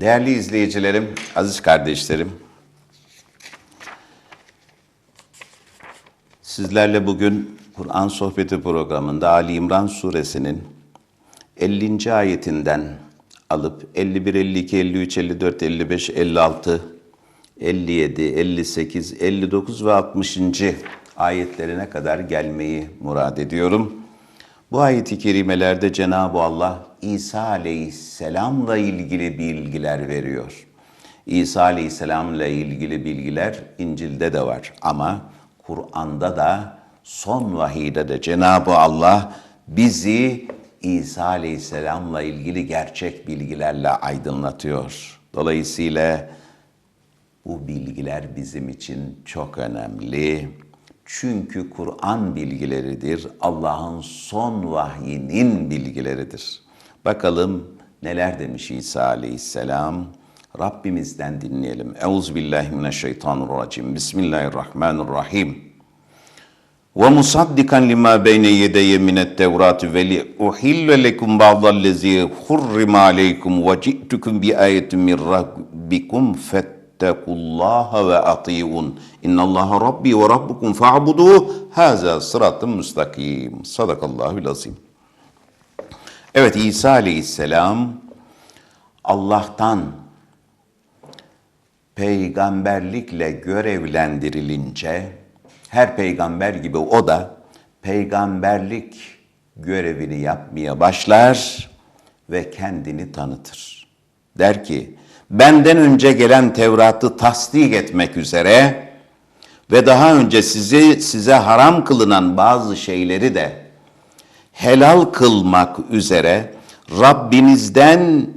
Değerli izleyicilerim, aziz kardeşlerim. Sizlerle bugün Kur'an Sohbeti programında Ali İmran suresinin 50. ayetinden alıp 51, 52, 53, 54, 55, 56, 57, 58, 59 ve 60. ayetlerine kadar gelmeyi murad ediyorum. Bu ayet-i kerimelerde Cenab-ı Allah İsa Aleyhisselam'la ilgili bilgiler veriyor. İsa Aleyhisselam'la ilgili bilgiler İncil'de de var ama Kur'an'da da son vahiyde de Cenab-ı Allah bizi İsa Aleyhisselam'la ilgili gerçek bilgilerle aydınlatıyor. Dolayısıyla bu bilgiler bizim için çok önemli. Çünkü Kur'an bilgileridir, Allah'ın son vahyinin bilgileridir. Bakalım neler demiş İsa aleyhisselam. Rabbimizden dinleyelim. Euzubillahimineşşeytanirracim. Bismillahirrahmanirrahim. Ve musaddikan lima beyne yedeye minet tevrati ve li uhille lekum ba'dallezi hurrima aleykum ve ci'tukum bi ayetin min rabbikum fettekullaha ve ati'un. İnnallaha rabbi ve rabbukum fa'buduhu. Haza sıratın müstakim. Sadakallahul azim. Evet İsa Aleyhisselam Allah'tan peygamberlikle görevlendirilince her peygamber gibi o da peygamberlik görevini yapmaya başlar ve kendini tanıtır. Der ki, benden önce gelen Tevrat'ı tasdik etmek üzere ve daha önce sizi size haram kılınan bazı şeyleri de helal kılmak üzere Rabbinizden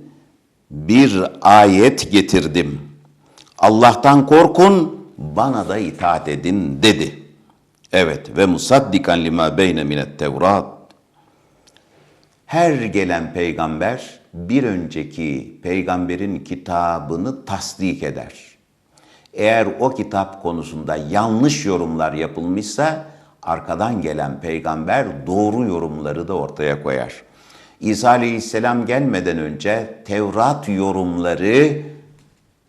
bir ayet getirdim. Allah'tan korkun, bana da itaat edin dedi. Evet ve musaddikan lima beyne minet tevrat. Her gelen peygamber bir önceki peygamberin kitabını tasdik eder. Eğer o kitap konusunda yanlış yorumlar yapılmışsa arkadan gelen peygamber doğru yorumları da ortaya koyar. İsa Aleyhisselam gelmeden önce Tevrat yorumları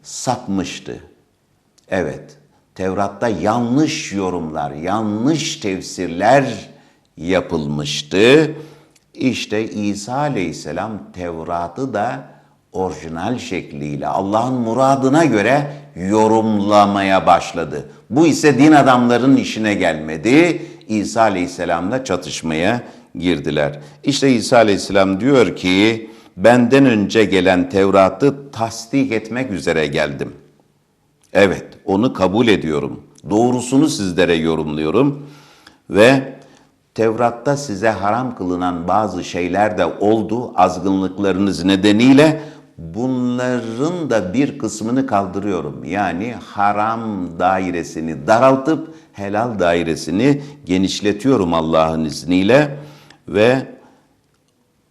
sapmıştı. Evet, Tevrat'ta yanlış yorumlar, yanlış tefsirler yapılmıştı. İşte İsa Aleyhisselam Tevrat'ı da orijinal şekliyle Allah'ın muradına göre yorumlamaya başladı. Bu ise din adamların işine gelmedi. İsa Aleyhisselam'la çatışmaya girdiler. İşte İsa Aleyhisselam diyor ki benden önce gelen Tevrat'ı tasdik etmek üzere geldim. Evet, onu kabul ediyorum. Doğrusunu sizlere yorumluyorum ve Tevrat'ta size haram kılınan bazı şeyler de oldu azgınlıklarınız nedeniyle bunların da bir kısmını kaldırıyorum. Yani haram dairesini daraltıp helal dairesini genişletiyorum Allah'ın izniyle ve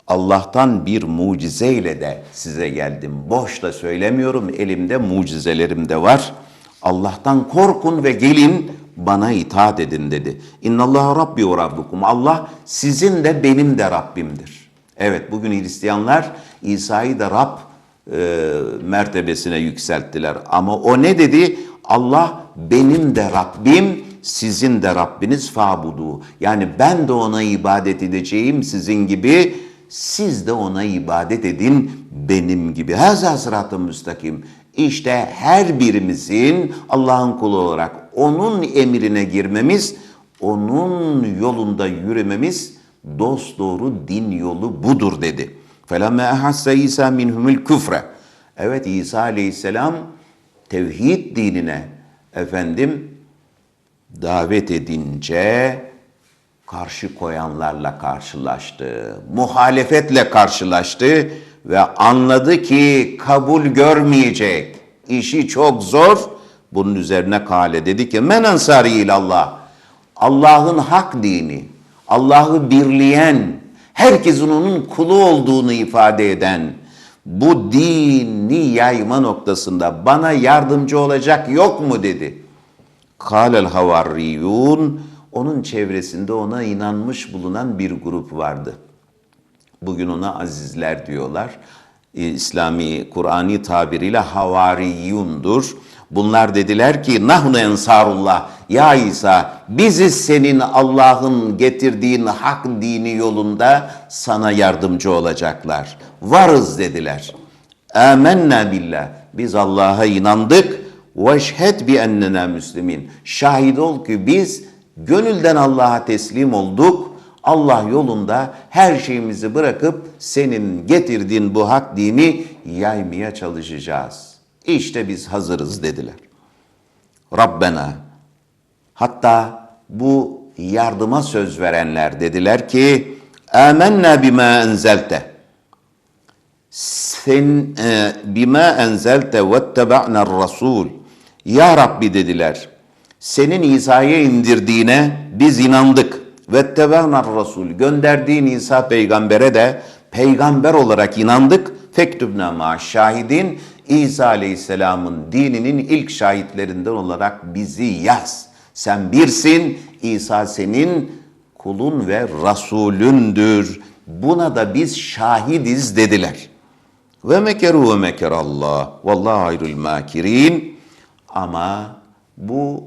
Allah'tan bir mucizeyle de size geldim. Boş da söylemiyorum. Elimde mucizelerim de var. Allah'tan korkun ve gelin bana itaat edin dedi. İnnallâhe Rabbi ve Rabbukum. Allah sizin de benim de Rabbimdir. Evet bugün Hristiyanlar İsa'yı da Rab e, mertebesine yükselttiler. Ama o ne dedi? Allah benim de Rabbim, sizin de Rabbiniz fabudu. Yani ben de ona ibadet edeceğim sizin gibi siz de ona ibadet edin benim gibi. Haza sıratı müstakim. İşte her birimizin Allah'ın kulu olarak onun emrine girmemiz, onun yolunda yürümemiz dost doğru din yolu budur dedi. فَلَمَّا اَحَسَّ İsa minhumul küfre. Evet İsa aleyhisselam tevhid dinine efendim davet edince karşı koyanlarla karşılaştı. Muhalefetle karşılaştı ve anladı ki kabul görmeyecek. İşi çok zor. Bunun üzerine kale dedi ki men ansari ilallah. Allah'ın hak dini, Allah'ı birleyen, herkesin onun kulu olduğunu ifade eden bu dini yayma noktasında bana yardımcı olacak yok mu dedi. Kâlel havarriyun onun çevresinde ona inanmış bulunan bir grup vardı. Bugün ona azizler diyorlar. e, İslami, Kur'ani tabiriyle havariyundur. Bunlar dediler ki nahnu ensarullah ya İsa biziz senin Allah'ın getirdiğin hak dini yolunda sana yardımcı olacaklar. Varız dediler. Âmennâ billah. Biz Allah'a inandık. Veşhed bi ennena müslimin. Şahit ol ki biz gönülden Allah'a teslim olduk. Allah yolunda her şeyimizi bırakıp senin getirdiğin bu hak dini yaymaya çalışacağız. İşte biz hazırız dediler. Rabbena hatta bu yardıma söz verenler dediler ki amennâ bima enzelte. Sen e, bima enzelte vettebe'na rasul ya Rabbi dediler senin İsa'ya indirdiğine biz inandık vettebe'na rasul gönderdiğin İsa peygambere de peygamber olarak inandık. Fektübna ma şahidin İsa aleyhisselamın dininin ilk şahitlerinden olarak bizi yaz sen birsin İsa senin kulun ve rasulündür buna da biz şahidiz dediler. Ve mekeru ve mekerallah. Vallahu hayrul makirin. Ama bu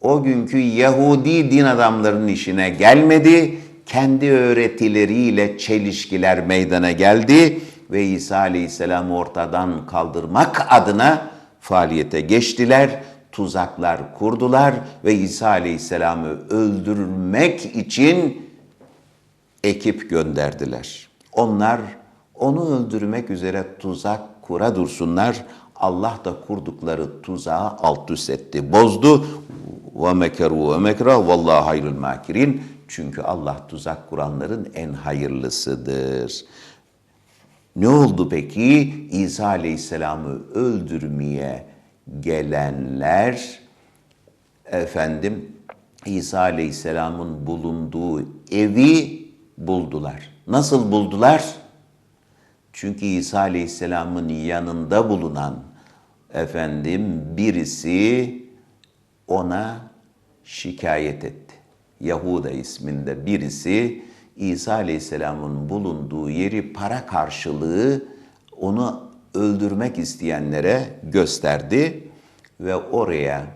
o günkü Yahudi din adamlarının işine gelmedi. Kendi öğretileriyle çelişkiler meydana geldi ve İsa Aleyhisselam'ı ortadan kaldırmak adına faaliyete geçtiler. Tuzaklar kurdular ve İsa Aleyhisselam'ı öldürmek için ekip gönderdiler. Onlar onu öldürmek üzere tuzak kura dursunlar. Allah da kurdukları tuzağı alt üst etti, bozdu. Ve mekeru ve mekra vallahu hayrul makirin. Çünkü Allah tuzak kuranların en hayırlısıdır. Ne oldu peki? İsa Aleyhisselam'ı öldürmeye gelenler efendim İsa Aleyhisselam'ın bulunduğu evi buldular. Nasıl buldular? Çünkü İsa Aleyhisselam'ın yanında bulunan efendim birisi ona şikayet etti. Yahuda isminde birisi İsa Aleyhisselam'ın bulunduğu yeri para karşılığı onu öldürmek isteyenlere gösterdi ve oraya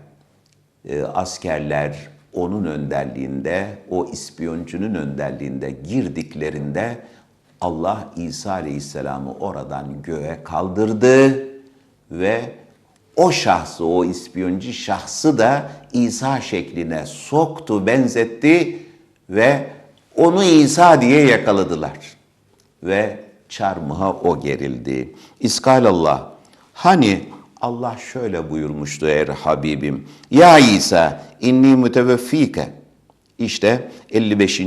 e, askerler onun önderliğinde, o ispiyoncunun önderliğinde girdiklerinde Allah İsa Aleyhisselam'ı oradan göğe kaldırdı ve o şahsı, o ispiyoncu şahsı da İsa şekline soktu, benzetti ve onu İsa diye yakaladılar. Ve çarmıha o gerildi. İskalallah, hani Allah şöyle buyurmuştu eğer Habibim. Ya İsa inni müteveffike. İşte 55.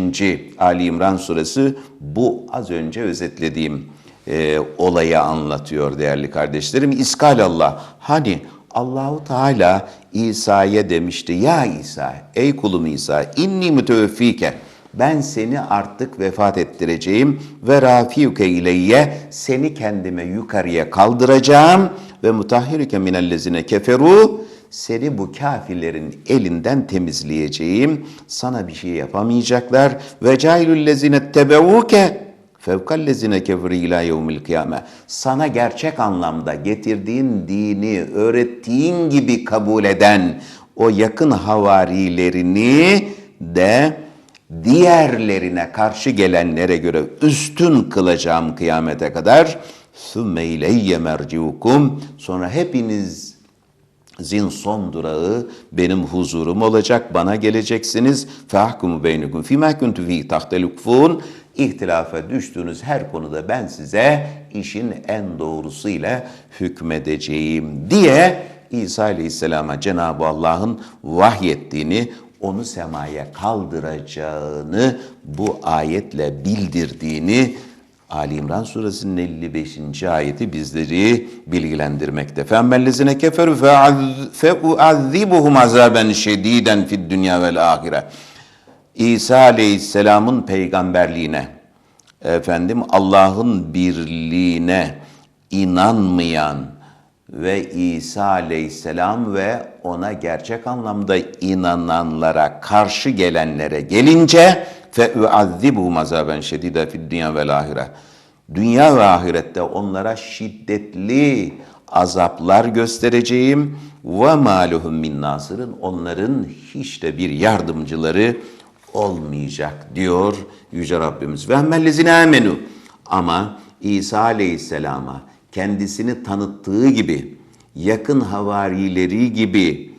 Ali İmran suresi bu az önce özetlediğim e, olayı anlatıyor değerli kardeşlerim. İskalallah hani Allahu Teala İsa'ya demişti ya İsa ey kulum İsa inni müteveffike ben seni artık vefat ettireceğim ve rafiuke ileyye seni kendime yukarıya kaldıracağım ve mutahhirike minellezine keferu seni bu kafirlerin elinden temizleyeceğim. Sana bir şey yapamayacaklar. Ve cailüllezine tebeuke fevkallezine kefri ila yevmil kıyame. Sana gerçek anlamda getirdiğin dini öğrettiğin gibi kabul eden o yakın havarilerini de diğerlerine karşı gelenlere göre üstün kılacağım kıyamete kadar. ثُمَّ اِلَيَّ مَرْجِعُكُمْ Sonra hepiniz zin son durağı benim huzurum olacak, bana geleceksiniz. فَاحْكُمُ بَيْنُكُمْ فِي مَا كُنْتُ ف۪ي تَخْتَلُكْفُونَ İhtilafa düştüğünüz her konuda ben size işin en doğrusuyla hükmedeceğim diye İsa Aleyhisselam'a Cenab-ı Allah'ın vahyettiğini, onu semaya kaldıracağını bu ayetle bildirdiğini Ali İmran suresinin 55. ayeti bizleri bilgilendirmekte. فَاَمَّا كَفَرُوا فَاُعَذِّبُهُمْ عَذَابًا شَد۪يدًا فِي الدُّنْيَا وَالْآخِرَةِ İsa Aleyhisselam'ın peygamberliğine, efendim Allah'ın birliğine inanmayan ve İsa Aleyhisselam ve ona gerçek anlamda inananlara karşı gelenlere gelince fe uazzibuhum azaben şedida fid dünya vel ahire. Dünya ve ahirette onlara şiddetli azaplar göstereceğim. Ve maluhum min nasırın onların hiç de bir yardımcıları olmayacak diyor Yüce Rabbimiz. Ve emmellezine amenu ama İsa Aleyhisselam'a kendisini tanıttığı gibi yakın havarileri gibi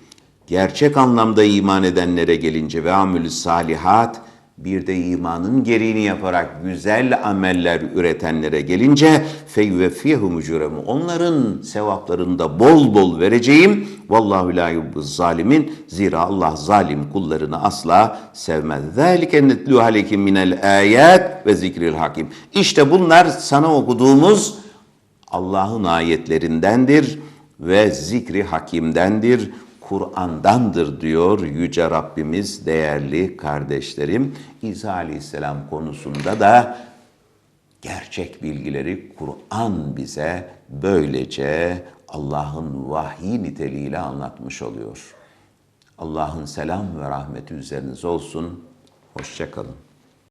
gerçek anlamda iman edenlere gelince ve amülü salihat bir de imanın gereğini yaparak güzel ameller üretenlere gelince feyvefihum ucuremu onların sevaplarını da bol bol vereceğim. Vallahu la yuhibbuz zalimin. Zira Allah zalim kullarını asla sevmez. Zalike netlu aleykim minel ayat ve zikril hakim. İşte bunlar sana okuduğumuz Allah'ın ayetlerindendir ve zikri hakimdendir. Kur'an'dandır diyor Yüce Rabbimiz değerli kardeşlerim. İsa Aleyhisselam konusunda da gerçek bilgileri Kur'an bize böylece Allah'ın vahyi niteliğiyle anlatmış oluyor. Allah'ın selam ve rahmeti üzerinize olsun. Hoşçakalın.